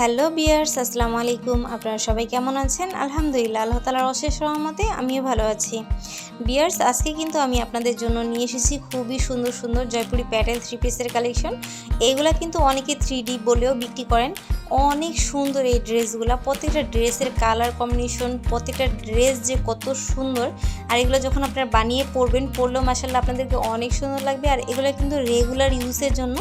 Hello বিয়ার্স, আসসালামু আলাইকুম। আপনারা সবাই কেমন আছেন? আলহামদুলিল্লাহ, আল্লাহ তালার অশেষ রহমতে আমিও ভালো আছি। বিয়ার্স, আজকে কিন্তু আমি আপনাদের জন্য নিয়ে এসেছি খুবই সুন্দর সুন্দর জয়পুরি প্যাটেল থ্রি পিসের কালেকশন। এইগুলা কিন্তু অনেকে থ্রি ডি বলেও বিক্রি করেন। অনেক সুন্দর এই ড্রেসগুলো প্রত্যেকটা ড্রেসের কালার কম্বিনেশন প্রত্যেকটা ড্রেস যে কত সুন্দর। আর এগুলো যখন আপনারা বানিয়ে পরবেন, পরলেও মাসাল্লাহ আপনাদেরকে অনেক সুন্দর লাগবে। আর এগুলো কিন্তু রেগুলার ইউজের জন্য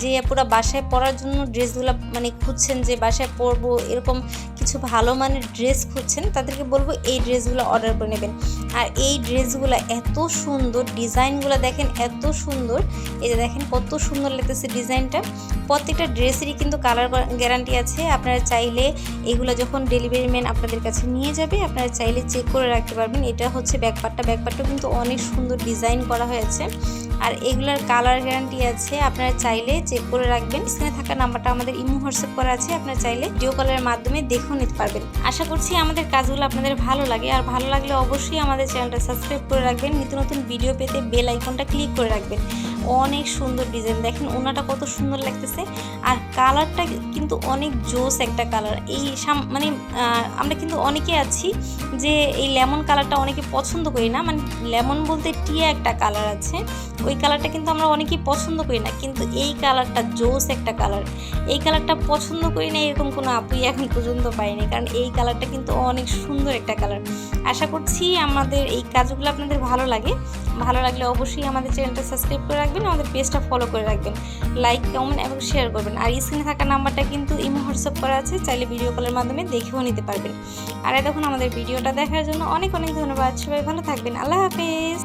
যে পুরো বাসায় পরার জন্য ড্রেসগুলো মানে খুঁজছেন যে বাসায় পরবো, এরকম কিছু ভালো মানের ড্রেস খুঁজছেন, তাদেরকে বলব এই ড্রেসগুলো অর্ডার করে নেবেন। আর এই ড্রেসগুলো এত সুন্দর, ডিজাইনগুলো দেখেন এত সুন্দর, এই যে দেখেন কত সুন্দর লাগতেছে ডিজাইনটা। প্রত্যেকটা ড্রেসেরই কিন্তু কালার গ্যারান্টি আছে, আপনারা চাইলে এগুলো যখন ডেলিভারি ম্যান আপনাদের কাছে নিয়ে যাবে, আপনারা চাইলে চেক করে রাখতে পারবেন। এটা হচ্ছে ব্যাকপার্টটা ব্যাকপার্টটা কিন্তু অনেক সুন্দর ডিজাইন করা হয়েছে। আর এগুলার কালার গ্যারান্টি আছে, আপনারা চাইলে চেক করে রাখবেন। স্ক্রিনে থাকা নাম্বারটা আমাদের ইমো, হোয়াটসঅ্যাপ করা আছে। আপনারা চাইলে ভিডিও কলের মাধ্যমে দেখেও নিতে পারবেন। আশা করছি আমাদের কাজগুলো আপনাদের ভালো লাগে। আর ভালো লাগলে অবশ্যই আমাদের চ্যানেলটা সাবস্ক্রাইব করে রাখবেন। নিত্য নতুন ভিডিও পেতে বেল আইকনটা ক্লিক করে রাখবেন। অনেক সুন্দর ডিজাইন। দেখেন ওনাটা কত সুন্দর লাগতেছে। আর কালারটা কিন্তু অনেক জোস একটা কালার। এই মানে আমরা কিন্তু অনেকে আছি যে এই লেমন কালারটা অনেকে পছন্দ করি না। মানে লেমন বলতে টিয়া একটা কালার আছে। ওই কালারটা কিন্তু আমরা অনেকেই পছন্দ করি না। কিন্তু এই কালারটা জোস একটা কালার। এই কালারটা পছন্দ করি না এরকম কোনো আপুই এখন পর্যন্ত পাইনি। কারণ এই কালারটা কিন্তু অনেক সুন্দর একটা কালার। আশা করছি আমাদের এই কাজগুলো আপনাদের ভালো লাগে। ভালো লাগলে অবশ্যই আমাদের চ্যানেলটা সাবস্ক্রাইব করে রাখবেন, আমাদের পেজটা ফলো করে রাখবেন। লাইক কমেন্ট এবং শেয়ার করবেন। আর স্ক্রিনে থাকা নাম্বারটা কিন্তু ইমো হোয়াটসঅ্যাপ করা আছে, চাইলে ভিডিও কলের মাধ্যমে দেখেও নিতে পারবেন। আর দেখুন আমাদের ভিডিওটা দেখার জন্য অনেক অনেক ধন্যবাদ। সবাই ভালো থাকবেন। আল্লাহ হাফেজ।